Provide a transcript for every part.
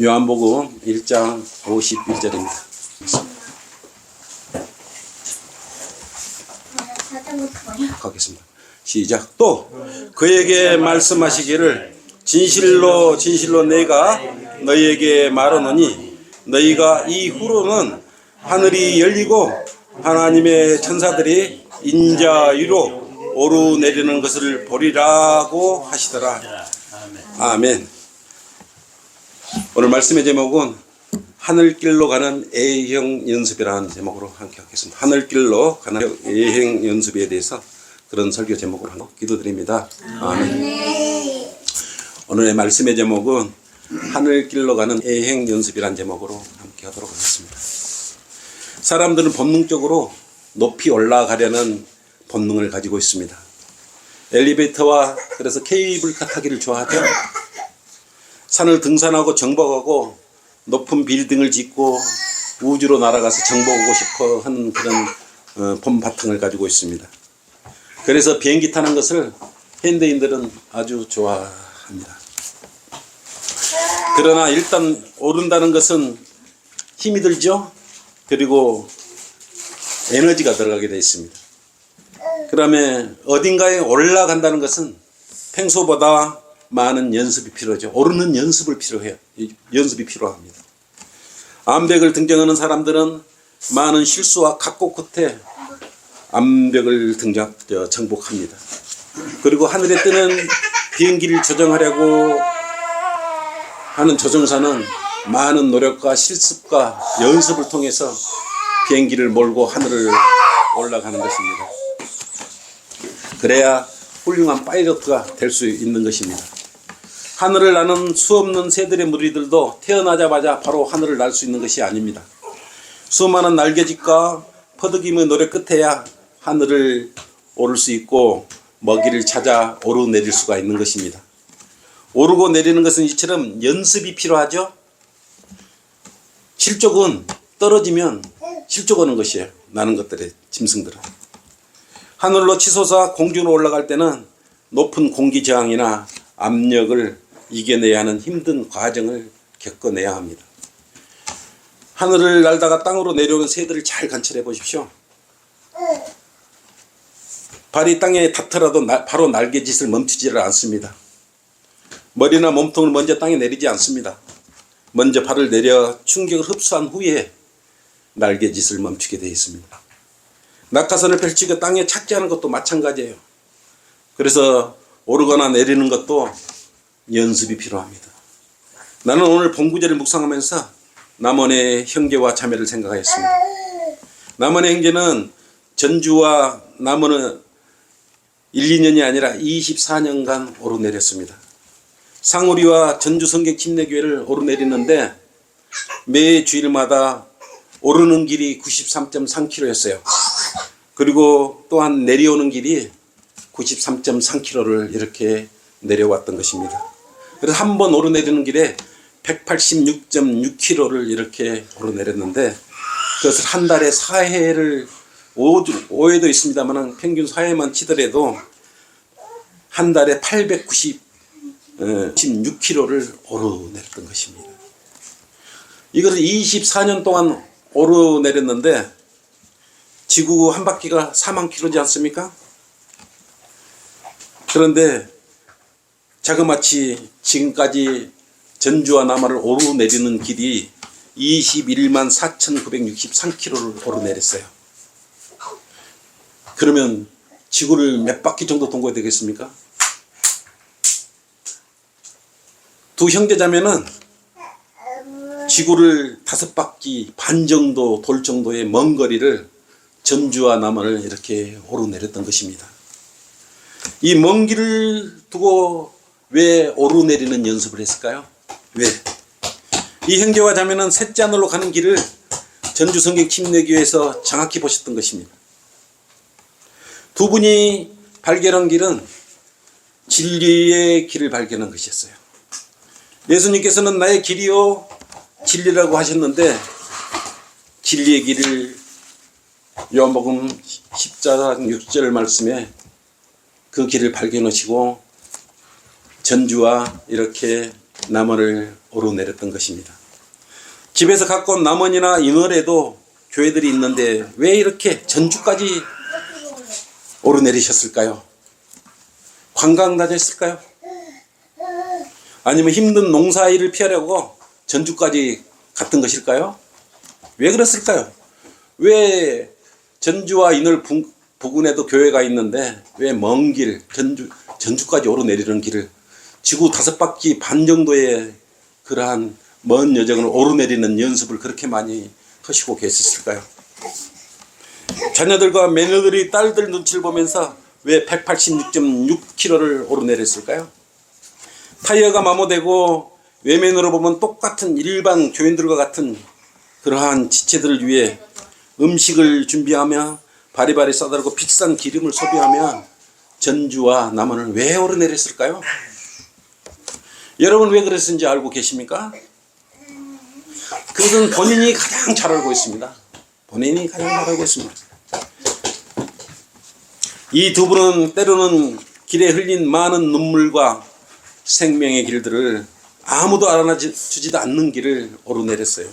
요한복음 1장 51절입니다. 가겠습니다. 시작. 또 그에게 말씀하시기를 진실로 진실로 내가 너희에게 말하노니 너희가 이후로는 하늘이 열리고 하나님의 천사들이 인자 위로 오르내리는 것을 보리라고 하시더라. 아멘. 오늘 말씀의 제목은 하늘길로 가는 A형 연습이라는 제목으로 함께 하겠습니다. 하늘길로 가는 A형 연습에 대해서 그런 설교 제목으로 하고 기도드립니다. 아멘. 오늘의 말씀의 제목은 하늘길로 가는 A형 연습이라는 제목으로 함께 하도록 하겠습니다. 사람들은 본능적으로 높이 올라가려는 본능을 가지고 있습니다. 엘리베이터와 그래서 케이블카 타기를 좋아하죠. 산을 등산하고 정복하고 높은 빌딩을 짓고 우주로 날아가서 정복하고 싶어 하는 그런 어, 봄바탕을 가지고 있습니다. 그래서 비행기 타는 것을 현대인들은 아주 좋아합니다. 그러나 일단 오른다는 것은 힘이 들죠. 그리고 에너지가 들어가게 되어 있습니다. 그러면 어딘가에 올라간다는 것은 평소보다 많은 연습이 필요하죠. 오르는 연습을 필요해요. 이 연습이 필요합니다. 암벽을 등정하는 사람들은 많은 실수와 각고 끝에 암벽을 등장 저, 정복합니다. 그리고 하늘에 뜨는 비행기를 조정하려고 하는 조종사는 많은 노력과 실습과 연습을 통해서 비행기를 몰고 하늘을 올라가는 것입니다. 그래야 훌륭한 파이러트가 될 수 있는 것입니다. 하늘을 나는 수없는 새들의 무리들도 태어나자마자 바로 하늘을 날 수 있는 것이 아닙니다. 수많은 날개짓과 퍼득임의 노력 끝에야 하늘을 오를 수 있고 먹이를 찾아 오르내릴 수가 있는 것입니다. 오르고 내리는 것은 이처럼 연습이 필요하죠. 실족은 떨어지면 실족하는 것이에요. 나는 것들의 짐승들은. 하늘로 치솟아 공중으로 올라갈 때는 높은 공기 저항이나 압력을 이겨내야 하는 힘든 과정을 겪어내야 합니다. 하늘을 날다가 땅으로 내려오는 새들을 잘 관찰해 보십시오. 발이 땅에 닿더라도 나- 바로 날개짓을 멈추지를 않습니다. 머리나 몸통을 먼저 땅에 내리지 않습니다. 먼저 발을 내려 충격을 흡수한 후에 날개짓을 멈추게 되어 있습니다. 낙하산을 펼치고 땅에 착지 하는 것도 마찬가지예요. 그래서 오르거나 내리는 것도 연습이 필요합니다. 나는 오늘 본구절을 묵상하면서 남원의 형제와 자매를 생각하였습니다. 남원의 형제는 전주와 남원은 1, 2년이 아니라 24년간 오르내렸습니다. 상우리와 전주 성경 침례교회를 오르내리는데 매 주일마다 오르는 길이 93.3km였어요. 그리고 또한 내려오는 길이 93.3km를 이렇게 내려왔던 것입니다. 그래서 한 번 오르내리는 길에 186.6km를 이렇게 오르내렸는데 그것을 한 달에 4회를 5주, 5회도 있습니다만 평균 4회만 치더라도 한 달에 896km를 오르내렸던 것입니다. 이것을 24년 동안 오르내렸는데 지구 한 바퀴가 4만 킬로지 않습니까? 그런데 자그마치 지금까지 전주와 남한을 오르내리는 길이 21만 4,963km를 오르내렸어요. 그러면 지구를 몇 바퀴 정도 동거야 되겠습니까? 두 형제자매는 지구를 다섯 바퀴 반 정도 돌 정도의 먼 거리를 전주와 남한을 이렇게 오르내렸던 것입니다. 이 먼 길을 두고 왜 오르내리는 연습을 했을까요? 왜? 이 형제와 자매는 셋째 하늘로 가는 길을 전주 성경 침례교회에서 정확히 보셨던 것입니다. 두 분이 발견한 길은 진리의 길을 발견한 것이었어요. 예수님께서는 나의 길이요 진리라고 하셨는데 진리의 길을 요한복음 10장 6절 말씀에 그 길을 발견하시고 전주와 이렇게 남원을 오르내렸던 것입니다. 집에서 갖고 온 남원이나 인월에도 교회들이 있는데 왜 이렇게 전주까지 오르내리셨을까요? 관광 다녔을까요? 아니면 힘든 농사 일을 피하려고 전주까지 갔던 것일까요? 왜 그랬을까요? 왜 전주와 인월 부- 부근에도 교회가 있는데 왜 먼 길, 전주, 전주까지 오르내리는 길을 지구 다섯 바퀴 반 정도의 그러한 먼 여정을 오르내리는 연습을 그렇게 많이 하시고 계셨을까요? 자녀들과 매너들이 딸들 눈치를 보면서 왜 186.6km를 오르내렸을까요? 타이어가 마모되고 외면으로 보면 똑같은 일반 교인들과 같은 그러한 지체들을 위해 음식을 준비하며 바리바리 싸다르고 비싼 기름을 소비하며 전주와 남원을 왜 오르내렸을까요? 여러분 왜 그랬는지 알고 계십니까? 그것은 본인이 가장 잘 알고 있습니다. 본인이 가장 잘 알고 있습니다. 이 두 분은 때로는 길에 흘린 많은 눈물과 생명의 길들을 아무도 알아주지도 않는 길을 오르내렸어요.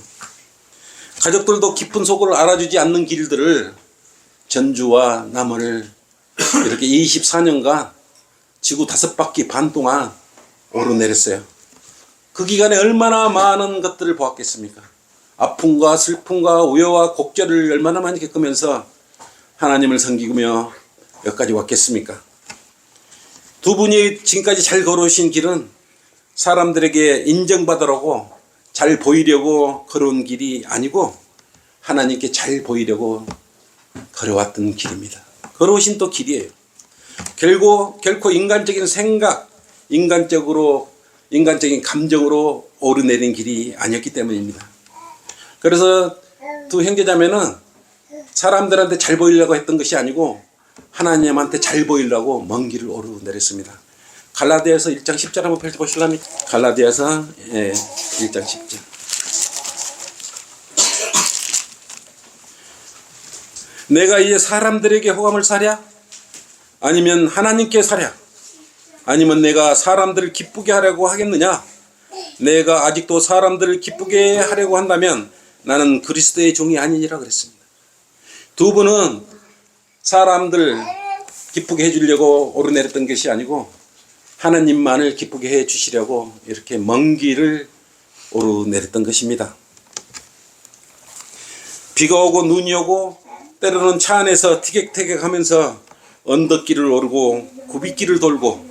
가족들도 깊은 속을 알아주지 않는 길들을 전주와 남원을 이렇게 24년간 지구 다섯 바퀴 반 동안 오르내렸어요. 그 기간에 얼마나 많은 것들을 보았겠습니까? 아픔과 슬픔과 우여와 곡절을 얼마나 많이 겪으면서 하나님을 섬기며 여기까지 왔겠습니까? 두 분이 지금까지 잘 걸어오신 길은 사람들에게 인정받으라고 잘 보이려고 걸어온 길이 아니고 하나님께 잘 보이려고 걸어왔던 길입니다. 걸어오신 또 길이에요. 결국 결코 인간적인 생각, 인간적으로 인간적인 감정으로 오르내린 길이 아니었기 때문입니다. 그래서 두 형제자매는 사람들한테 잘 보이려고 했던 것이 아니고 하나님한테 잘 보이려고 먼 길을 오르내렸습니다. 갈라디아서 1장 10절 한번 펼쳐보실랍니까? 갈라디아서 예, 1장 10절. 내가 이제 사람들에게 호감을 사랴? 아니면 하나님께 사랴? 아니면 내가 사람들을 기쁘게 하려고 하겠느냐? 내가 아직도 사람들을 기쁘게 하려고 한다면 나는 그리스도의 종이 아니니라 그랬습니다. 두 분은 사람들 기쁘게 해주려고 오르내렸던 것이 아니고 하나님만을 기쁘게 해 주시려고 이렇게 먼 길을 오르내렸던 것입니다. 비가 오고 눈이 오고 때로는 차 안에서 티격태격 하면서 언덕길을 오르고 굽이길을 돌고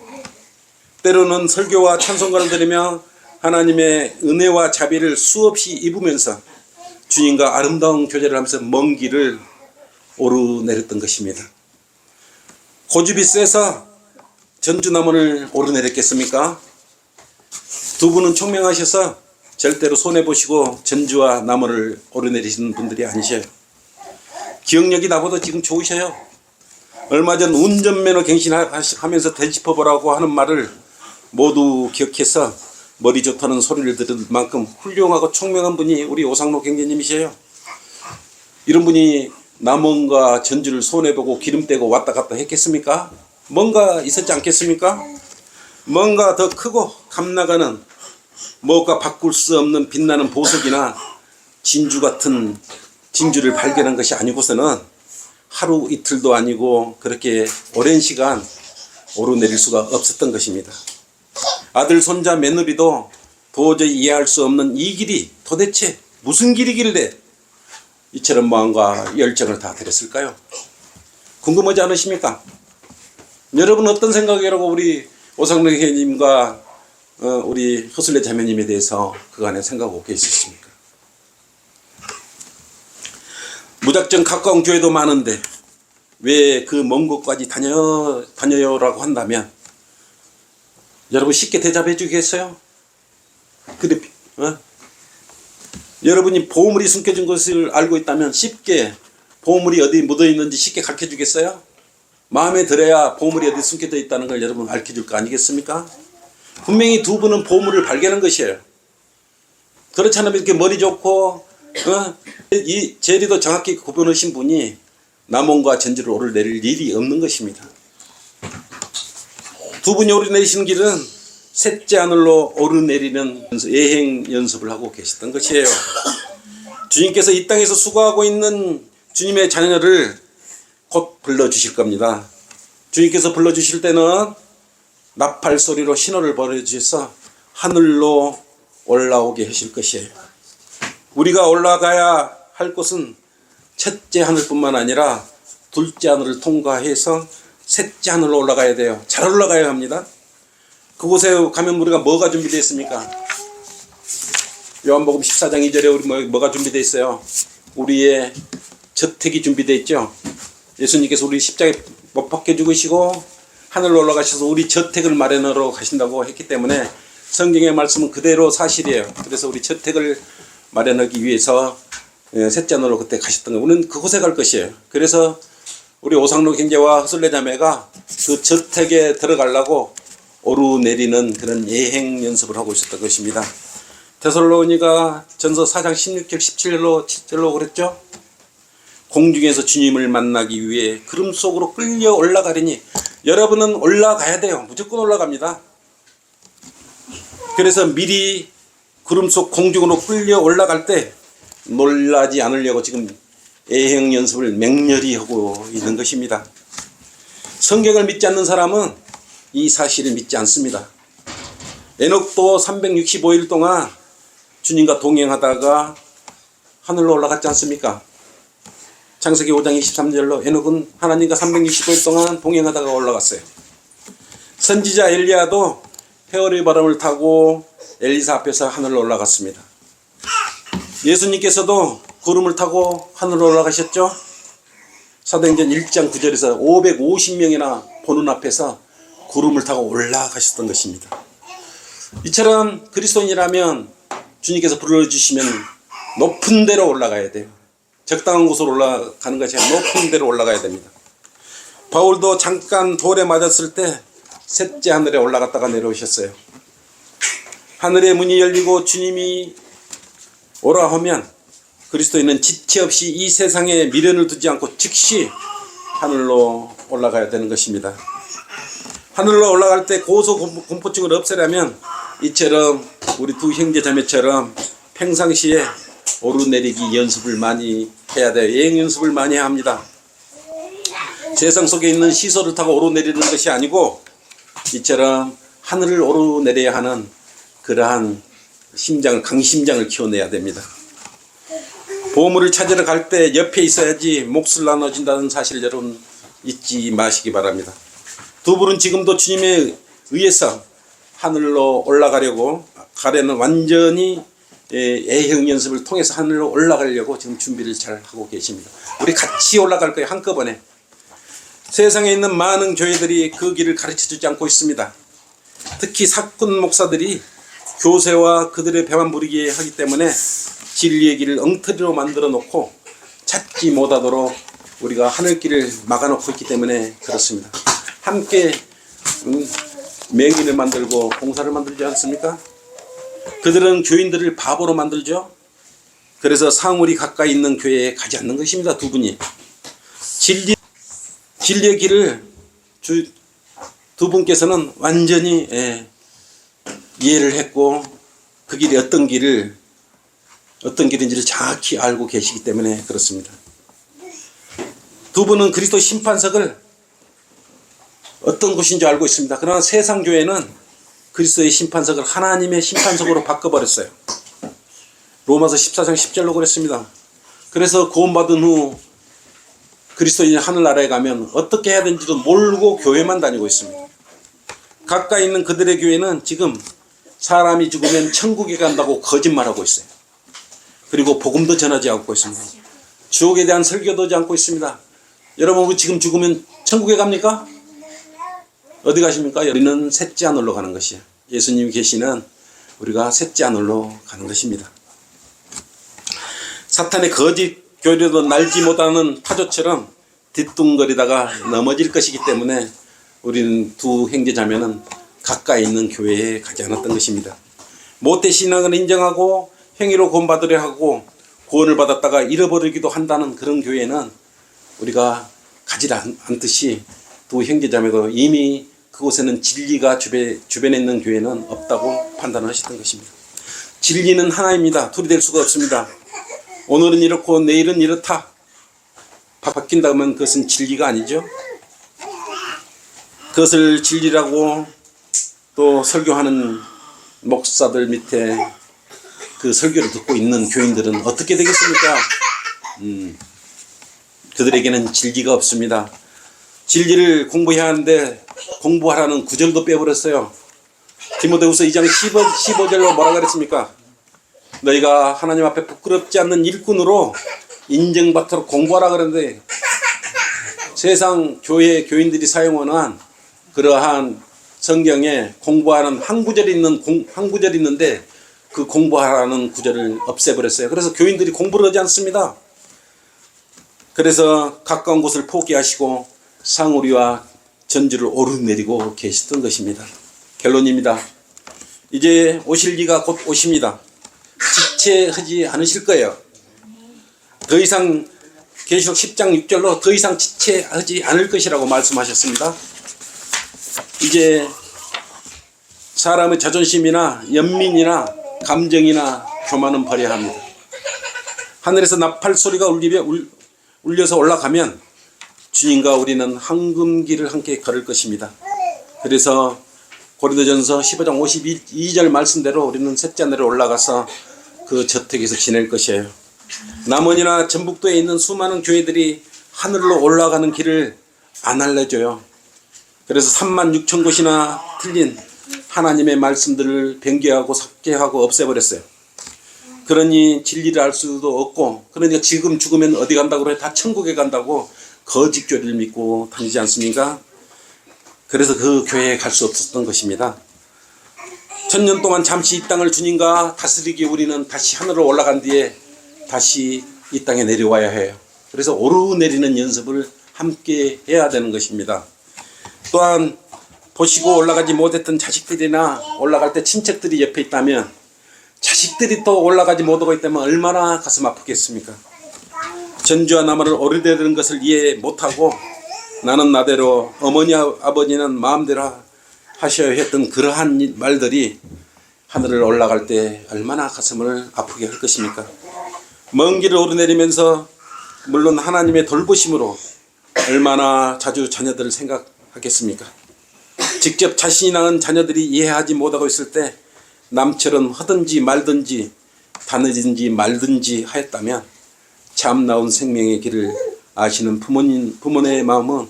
때로는 설교와 찬송가를 들으며 하나님의 은혜와 자비를 수없이 입으면서 주님과 아름다운 교제를 하면서 먼 길을 오르내렸던 것입니다. 고집이 세서 전주나무를 오르내렸겠습니까? 두 분은 총명하셔서 절대로 손해보시고 전주와 나무를 오르내리시는 분들이 아니셔요. 기억력이 나보다 지금 좋으셔요. 얼마 전 운전면허 갱신하면서 되짚어보라고 하는 말을 모두 기억해서 머리 좋다는 소리를 들을 만큼 훌륭하고 총명한 분이 우리 오상로 경제님이셔요. 이런 분이 남원과 전주를 손해보고 기름 떼고 왔다 갔다 했겠습니까? 뭔가 있었지 않겠습니까? 뭔가 더 크고 감나가는 뭐가 바꿀 수 없는 빛나는 보석이나 진주 같은 진주를 발견한 것이 아니고서는 하루 이틀도 아니고 그렇게 오랜 시간 오르내릴 수가 없었던 것입니다. 아들, 손자, 며느리도 도저히 이해할 수 없는 이 길이 도대체 무슨 길이길래 이처럼 마음과 열정을 다 드렸을까요? 궁금하지 않으십니까? 여러분 어떤 생각이라고 우리 오상록 회님과 어, 우리 허슬레 자매님에 대해서 그간에 생각하고 계셨습니까? 무작정 가까운 교회도 많은데 왜 그 먼 곳까지 다녀 다녀요라고 한다면 여러분 쉽게 대답해 주겠어요? 근데 어? 여러분이 보물이 숨겨진 것을 알고 있다면 쉽게 보물이 어디 묻어 있는지 쉽게 가르쳐 주겠어요? 마음에 들어야 보물이 어디 숨겨져 있다는 걸 여러분 알려 줄거 아니겠습니까? 분명히 두 분은 보물을 발견한 것이에요. 그렇지 않으면 이렇게 머리 좋고 어? 이 제리도 정확히 구분하신 분이 남원과 전주를 오르내릴 일이 없는 것입니다. 두 분이 오르내리시는 길은 셋째 하늘로 오르내리는 예행 연습을 하고 계셨던 것이에요. 주님께서 이 땅에서 수고하고 있는 주님의 자녀를 곧 불러주실 겁니다. 주님께서 불러주실 때는 나팔 소리로 신호를 보내주셔서 하늘로 올라오게 하실 것이에요. 우리가 올라가야 할 곳은 첫째 하늘뿐만 아니라 둘째 하늘을 통과해서 셋째 하늘로 올라가야 돼요. 잘 올라가야 합니다. 그곳에 가면 우리가 뭐가 준비되어 있습니까? 요한복음 14장 2절에 우리 뭐, 뭐가 준비되어 있어요? 우리의 저택이 준비되어 있죠. 예수님께서 우리 십자가에 못 박혀 죽으시고 하늘로 올라가셔서 우리 저택을 마련하러 가신다고 했기 때문에 성경의 말씀은 그대로 사실이에요. 그래서 우리 저택을 마련하기 위해서 예, 셋째 하늘로 그때 가셨던 거예요. 우리는 그곳에 갈 것이에요. 그래서 우리 오상로 경제와 허슬레 자매가 그 저택에 들어가려고 오르내리는 그런 예행 연습을 하고 있었던 것입니다. 테살로니가 전서 4장 16절 17절로 7절로 그랬죠. 공중에서 주님을 만나기 위해 구름 속으로 끌려 올라가리니 여러분은 올라가야 돼요. 무조건 올라갑니다. 그래서 미리 구름 속 공중으로 끌려 올라갈 때 놀라지 않으려고 지금 예행 연습을 맹렬히 하고 있는 것입니다. 성경을 믿지 않는 사람은 이 사실을 믿지 않습니다. 에녹도 365일 동안 주님과 동행하다가 하늘로 올라갔지 않습니까? 창세기 5장 23절로 에녹은 하나님과 365일 동안 동행하다가 올라갔어요. 선지자 엘리야도 회오리 바람을 타고 엘리사 앞에서 하늘로 올라갔습니다. 예수님께서도 구름을 타고 하늘로 올라가셨죠? 사도행전 1장 9절에서 550명이나 보는 앞에서 구름을 타고 올라가셨던 것입니다. 이처럼 그리스도인이라면 주님께서 불러주시면 높은 데로 올라가야 돼요. 적당한 곳으로 올라가는 것이 아니라 높은 데로 올라가야 됩니다. 바울도 잠깐 돌에 맞았을 때 셋째 하늘에 올라갔다가 내려오셨어요. 하늘의 문이 열리고 주님이 오라 하면 그리스도인은 지체 없이 이 세상에 미련을 두지 않고 즉시 하늘로 올라가야 되는 것입니다. 하늘로 올라갈 때 고소 공포- 공포증을 없애려면 이처럼 우리 두 형제 자매처럼 평상시에 오르내리기 연습을 많이 해야 돼요. 여행 연습을 많이 합니다. 세상 속에 있는 시설을 타고 오르내리는 것이 아니고 이처럼 하늘을 오르내려야 하는 그러한 심장을 강심장을 키워내야 됩니다. 보물을 찾으러 갈 때 옆에 있어야지 몫을 나눠준다는 사실 여러분 잊지 마시기 바랍니다. 두 분은 지금도 주님에 의해서 하늘로 올라가려고 가려는 완전히 예, 애형 연습을 통해서 하늘로 올라가려고 지금 준비를 잘 하고 계십니다. 우리 같이 올라갈 거예요 한꺼번에. 세상에 있는 많은 교회들이 그 길을 가르쳐 주지 않고 있습니다. 특히 사꾼 목사들이 교세와 그들의 배만 부리게 하기 때문에 진리의 길을 엉터리로 만들어 놓고 찾지 못하도록 우리가 하늘길을 막아놓고 있기 때문에 그렇습니다. 함께 음, 맹인을 만들고 봉사를 만들지 않습니까? 그들은 교인들을 바보로 만들죠. 그래서 사물이 가까이 있는 교회에 가지 않는 것입니다. 두 분이 진리 진리의 길을 주, 두 분께서는 완전히 예, 이해를 했고 그 길이 어떤 길을 어떤 길인지를 정확히 알고 계시기 때문에 그렇습니다. 두 분은 그리스도 심판석을 어떤 곳인 줄 알고 있습니다. 그러나 세상 교회는 그리스도의 심판석을 하나님의 심판석으로 바꿔버렸어요. 로마서 14장 10절로 그랬습니다. 그래서 구원받은 후 그리스도인이 하늘나라에 가면 어떻게 해야 되는지도 모르고 교회만 다니고 있습니다. 가까이 있는 그들의 교회는 지금 사람이 죽으면 천국에 간다고 거짓말하고 있어요. 그리고 복음도 전하지 않고 있습니다. 주옥에 대한 설교도 하지 않고 있습니다. 여러분 지금 죽으면 천국에 갑니까? 어디 가십니까? 우리는 셋째 하늘로 가는 것이에요. 예수님이 계시는 우리가 셋째 하늘로 가는 것입니다. 사탄의 거짓 교리도 날지 못하는 타조처럼 뒤뚱거리다가 넘어질 것이기 때문에 우리는 두 형제 자매는 가까이 있는 교회에 가지 않았던 것입니다. 모태 신앙을 인정하고 행위로 구원받으려 하고 구원을 받았다가 잃어버리기도 한다는 그런 교회는 우리가 가지 않- 않듯이 두 형제자매도 이미 그곳에는 진리가 주변, 주변에 있는 교회는 없다고 판단하셨던 것입니다. 진리는 하나입니다. 둘이 될 수가 없습니다. 오늘은 이렇고 내일은 이렇다. 바- 바뀐다면 그것은 진리가 아니죠. 그것을 진리라고 또 설교하는 목사들 밑에 그 설교를 듣고 있는 교인들은 어떻게 되겠습니까? 음, 그들에게는 진리가 없습니다. 진리를 공부해야 하는데 공부하라는 구절도 빼버렸어요. 디모데후서 2장 15, 15절로 뭐라 그랬습니까? 너희가 하나님 앞에 부끄럽지 않는 일꾼으로 인정받도록 공부하라 그러는데 세상 교회 교인들이 사용하는 그러한 성경에 공부하는 한 구절이 있는 공, 한 구절이 있는데 그 공부하라는 구절을 없애버렸어요. 그래서 교인들이 공부를 하지 않습니다. 그래서 가까운 곳을 포기하시고 상우리와 전주를 오르내리고 계시던 것입니다. 결론입니다. 이제 오실 리가 곧 오십니다. 지체하지 않으실 거예요. 더 이상 계시록 10장 6절로 더 이상 지체하지 않을 것이라고 말씀하셨습니다. 이제 사람의 자존심이나 연민이나 감정이나 교만은 버려야 합니다. 하늘에서 나팔 소리가 울리며 울, 울려서 올라가면 주님과 우리는 황금길을 함께 걸을 것입니다. 그래서 고린도전서 15장 52절 말씀대로 우리는 셋째 하늘에 올라가서 그 저택에서 지낼 것이에요. 남원이나 전북도에 있는 수많은 교회들이 하늘로 올라가는 길을 안 알려줘요. 그래서 3만 6천 곳이나 틀린 하나님의 말씀들을 변개하고 삭제하고 없애버렸어요. 그러니 진리를 알 수도 없고 그러니까 지금 죽으면 어디 간다고 그래 다 천국에 간다고 거짓 교리를 믿고 다니지 않습니까? 그래서 그 교회에 갈 수 없었던 것입니다. 천년 동안 잠시 이 땅을 주님과 다스리기 우리는 다시 하늘로 올라간 뒤에 다시 이 땅에 내려와야 해요. 그래서 오르내리는 연습을 함께 해야 되는 것입니다. 또한 보시고 올라가지 못했던 자식들이나 올라갈 때 친척들이 옆에 있다면 자식들이 또 올라가지 못하고 있다면 얼마나 가슴 아프겠습니까? 전주와 나무를 오르내리는 것을 이해 못하고 나는 나대로 어머니 아버지는 마음대로 하셔야 했던 그러한 말들이 하늘을 올라갈 때 얼마나 가슴을 아프게 할 것입니까? 먼 길을 오르내리면서 물론 하나님의 돌보심으로 얼마나 자주 자녀들을 생각 하겠습니까? 직접 자신이 낳은 자녀들이 이해하지 못하고 있을 때 남처럼 하든지 말든지 다느든지 말든지 하였다면 참 나온 생명의 길을 아시는 부모님 부모의 마음은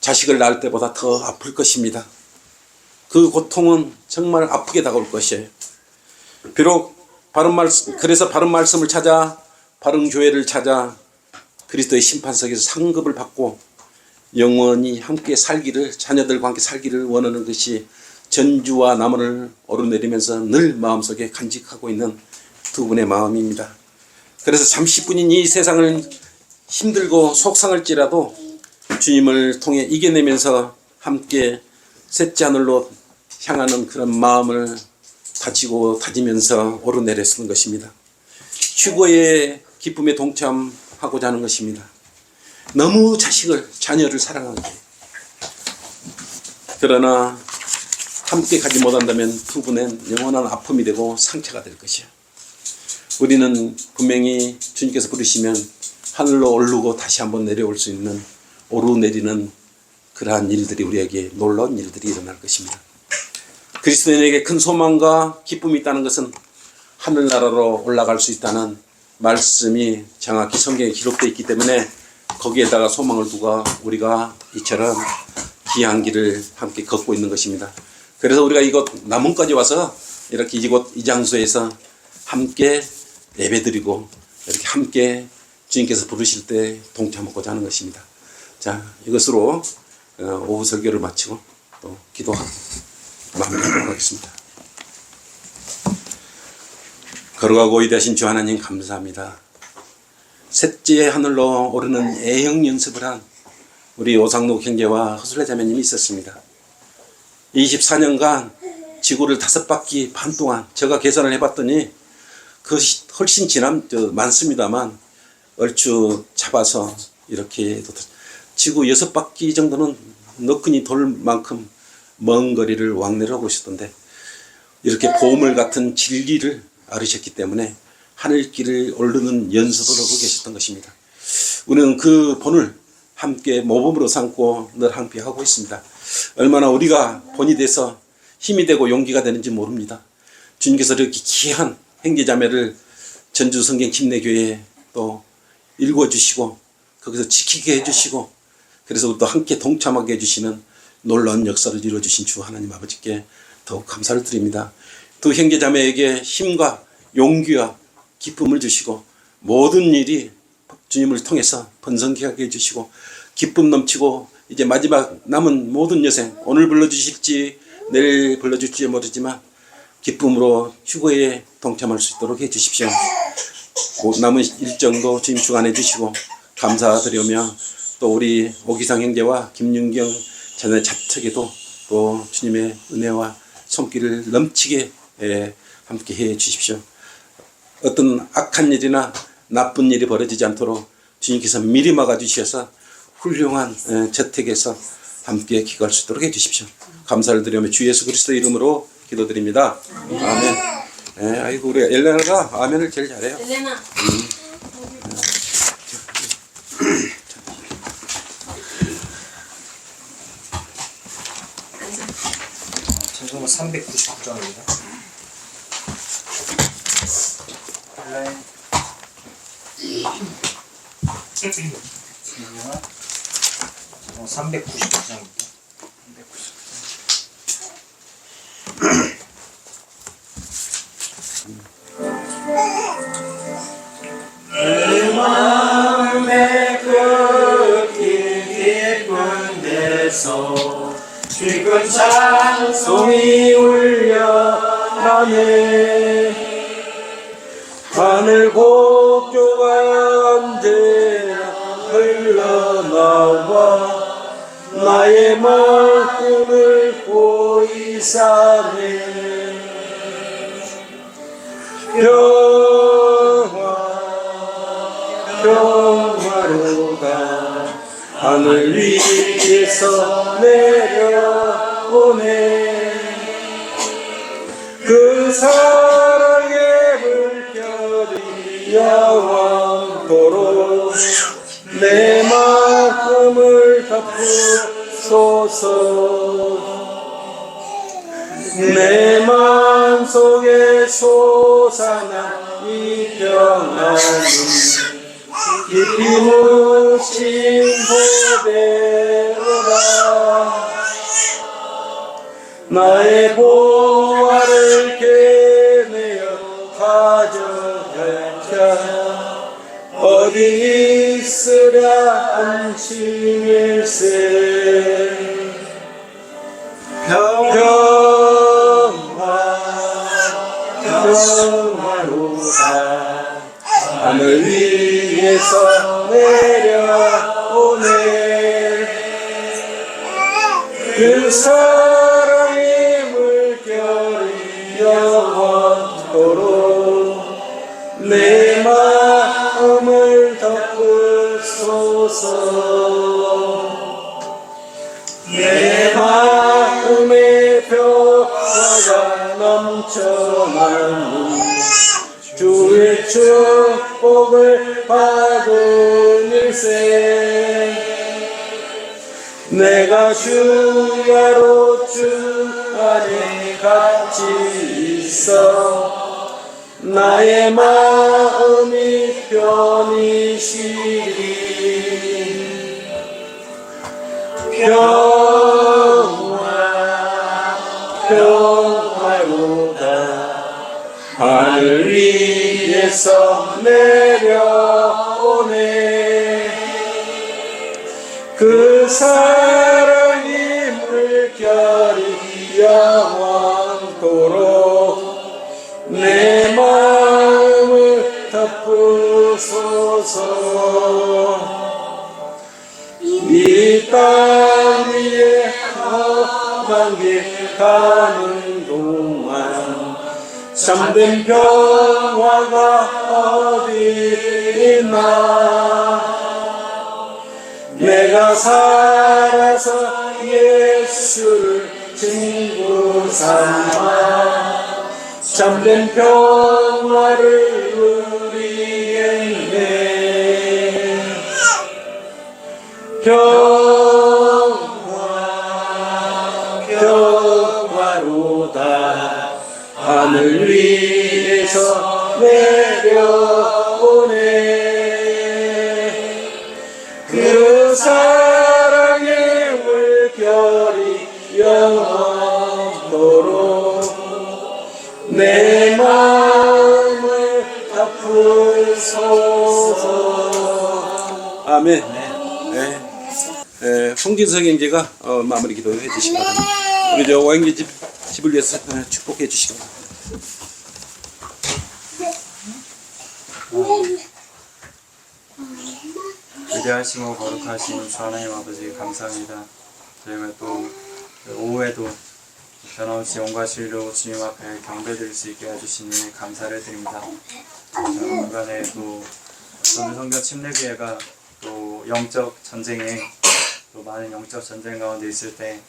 자식을 낳을 때보다 더 아플 것입니다. 그 고통은 정말 아프게 다가올 것이에요. 비록 바른 말씀 그래서 바른 말씀을 찾아 바른 교회를 찾아 그리스도의 심판석에서 상급을 받고 영원히 함께 살기를 자녀들과 함께 살기를 원하는 것이 전주와 남원을 오르내리면서 늘 마음속에 간직하고 있는 두 분의 마음입니다. 그래서 잠시뿐인 이 세상을 힘들고 속상할지라도 주님을 통해 이겨내면서 함께 셋째 하늘로 향하는 그런 마음을 가지고 다지면서 오르내려 쓰는 것입니다. 휴거의 기쁨에 동참하고자 하는 것입니다. 너무 자식을, 자녀를 사랑하기. 그러나 함께 가지 못한다면 두 분은 영원한 아픔이 되고 상처가 될 것이요. 우리는 분명히 주님께서 부르시면 하늘로 오르고 다시 한번 내려올 수 있는 오르내리는 그러한 일들이 우리에게 놀라운 일들이 일어날 것입니다. 그리스도인에게 큰 소망과 기쁨이 있다는 것은 하늘나라로 올라갈 수 있다는 말씀이 정확히 성경에 기록되어 있기 때문에 거기에다가 소망을 두고 우리가 이처럼 귀한 길을 함께 걷고 있는 것입니다. 그래서 우리가 이곳 남원까지 와서 이렇게 이곳 이 장소에서 함께 예배드리고 이렇게 함께 주님께서 부르실 때 동참하고자 하는 것입니다. 자, 이것으로 어, 오후 설교를 마치고 또 기도하고 마무리하도록 하겠습니다. 걸어가고 위대하신 주 하나님 감사합니다. 셋째 하늘로 오르는 애형 연습을 한 우리 오상록 형제와 허술래 자매님이 있었습니다. 24년간 지구를 다섯 바퀴 반 동안 제가 계산을 해봤더니 그 훨씬 저 많습니다만 얼추 잡아서 이렇게 지구 여섯 바퀴 정도는 너끈히 돌 만큼 먼 거리를 왕래를 하고 있었던데 이렇게 보물 같은 진리를 알으셨기 때문에 하늘길을 오르는 연습을 하고 계셨던 것입니다. 우리는 그 본을 함께 모범으로 삼고 늘 함께 하고 있습니다. 얼마나 우리가 본이 돼서 힘이 되고 용기가 되는지 모릅니다. 주님께서 이렇게 귀한 행제자매를 전주 성경 침례교회에 또 읽어주시고 거기서 지키게 해주시고 그래서 또 함께 동참하게 해주시는 놀라운 역사를 이루어주신 주 하나님 아버지께 더욱 감사를 드립니다. 두 형제자매에게 힘과 용기와 기쁨을 주시고 모든 일이 주님을 통해서 번성하게 해주시고 기쁨 넘치고 이제 마지막 남은 모든 여생 오늘 불러주실지 내일 불러줄지 모르지만 기쁨으로 휴거에 동참할 수 있도록 해주십시오. 곧 남은 일정도 주님 주관해 주시고 감사드리며 또 우리 오기상 형제와 김윤경 자녀 자택에도 또 주님의 은혜와 손길을 넘치게 예, 함께 해 주십시오. 어떤 악한 일이나 나쁜 일이 벌어지지 않도록 주님께서 미리 막아주셔서 훌륭한 예, 저택에서 함께 기거할 수 있도록 해주십시오. 감사를 드리며 주 예수 그리스도 이름으로 기도드립니다. 아멘. 예, 아이고 우리 엘레나가 아멘을 제일 잘해요. 엘레나. 전송은 399장입니다. 온라인 진영아 399장입니다. 나의 마음을 보이사네. 평화 평화로가 하늘 위에서 내려오네. 그 사랑의 물결이 영원토록 내 마음을 덮 으소서. 내 마음 속에 솟아난 이 평안은 깊이 묻힌 보배로다. 나의 보화를 깨내어 가져갈까? 어디 있으랴 안심일세. 평화 평화로다 하늘 위에서 내려오네. 그 사랑 주 야로 주 안에 같이 있어. 나의 마음이 편히 쉬리. 평화 평화로다. 하늘 위에서 내려오네. 그 사랑 영원토록 내 마음을 덮으소서. 이 땅 위에 험한 길 가는 동안 참된 평화가 어디 있나? 내가 살아서 예수를 친구 삼아 참된 평화를 누리겠네 평화 평화로다. 하늘 위에서 내려오네. 그 사랑 아멘 네. 네, 홍진석 형제가 어, 마무리 기도해 주시기 바랍니다 우리 저 왕기 집, 집을 위해서 어, 축복해 주시기 바랍니다 위대하시고 거룩하신 주 하나님 아버지 감사합니다. 저희가 또 오후에도 변함없이 온과 실로 주님 앞에 경배드릴 수 있게 해주시니 감사를 드립니다. 중간에 또 오늘 성경 침례기회가 또 영적 전쟁에 또 많은 영적 전쟁 가운데 있을 때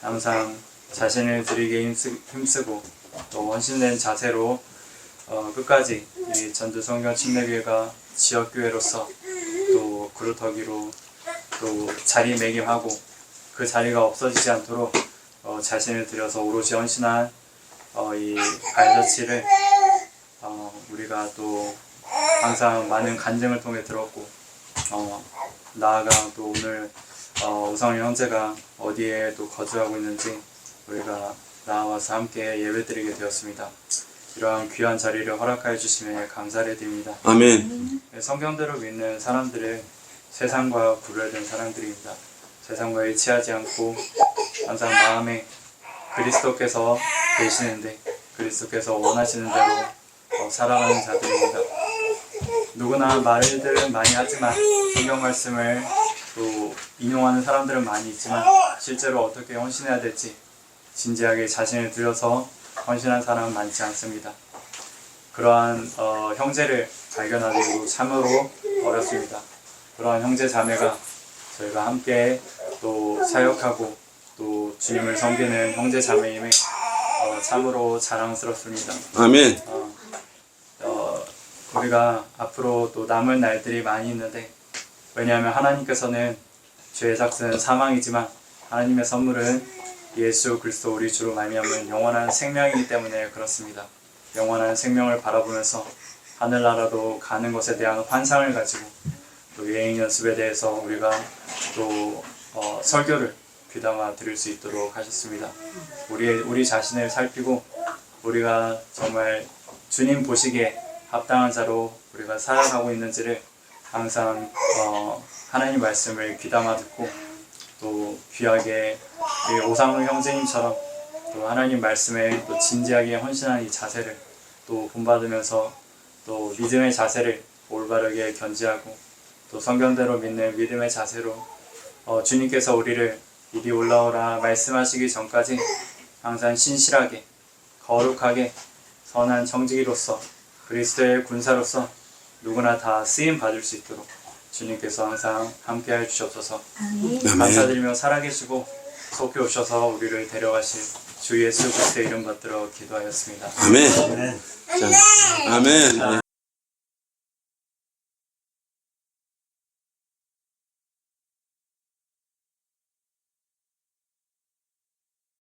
항상 자신을 드리게 힘쓰, 힘쓰고 또 원신된 자세로 어, 끝까지 이 전주 성경 침례교회가 지역 교회로서 또 그루터기로 또 자리매김하고 그 자리가 없어지지 않도록 어, 자신을 들여서 오롯이 헌신한 어, 이 발자취를 어, 우리가 또 항상 많은 간증을 통해 들었고 어, 나아가 또 오늘 어, 우성희 형제가 어디에 또 거주하고 있는지 우리가 나와서 함께 예배드리게 되었습니다. 이러한 귀한 자리를 허락하여 주심에 감사를 드립니다. 아멘 성경대로 믿는 사람들은 세상과 구별된 사람들입니다. 세상과 일치하지 않고 항상 마음에 그리스도께서 계시는데 그리스도께서 원하시는 대로 어, 살아가는 자들입니다. 누구나 말들은 많이 하지만 성경 말씀을 또 인용하는 사람들은 많이 있지만 실제로 어떻게 헌신해야 될지 진지하게 자신을 들여서 헌신한 사람은 많지 않습니다. 그러한 어, 형제를 발견하기도 참으로 어렵습니다. 그러한 형제 자매가 저희가 함께 또 사역하고 또 주님을 섬기는 형제 자매임에 어, 참으로 자랑스럽습니다. 아멘 어, 어, 우리가 앞으로 또 남을 날들이 많이 있는데 왜냐하면 하나님께서는 죄의 삭은 사망이지만 하나님의 선물은 예수 그리스도 우리 주로 말미암은 영원한 생명이기 때문에 그렇습니다. 영원한 생명을 바라보면서 하늘나라로 가는 것에 대한 환상을 가지고 또 여행 연습에 대해서 우리가 또 어, 설교를 귀담아 들을 수 있도록 하셨습니다. 우리 우리 자신을 살피고 우리가 정말 주님 보시기에 합당한 자로 우리가 살아가고 있는지를 항상 어, 하나님 말씀을 귀담아 듣고 또 귀하게 오상우 형제님처럼 또 하나님 말씀에 또 진지하게 헌신한 이 자세를 또 본받으면서 또 믿음의 자세를 올바르게 견지하고 또 성경대로 믿는 믿음의 자세로 어, 주님께서 우리를 이리 올라오라 말씀하시기 전까지 항상 신실하게 거룩하게 선한 정직이로서 그리스도의 군사로서 누구나 다 쓰임 받을 수 있도록 주님께서 항상 함께 해 주시옵소서. 아멘. 감사드리며 살아계시고 속히 오셔서 우리를 데려가실 주 예수 그리스도의 이름 받들어 기도하였습니다. 아멘. 자, 아멘. 네.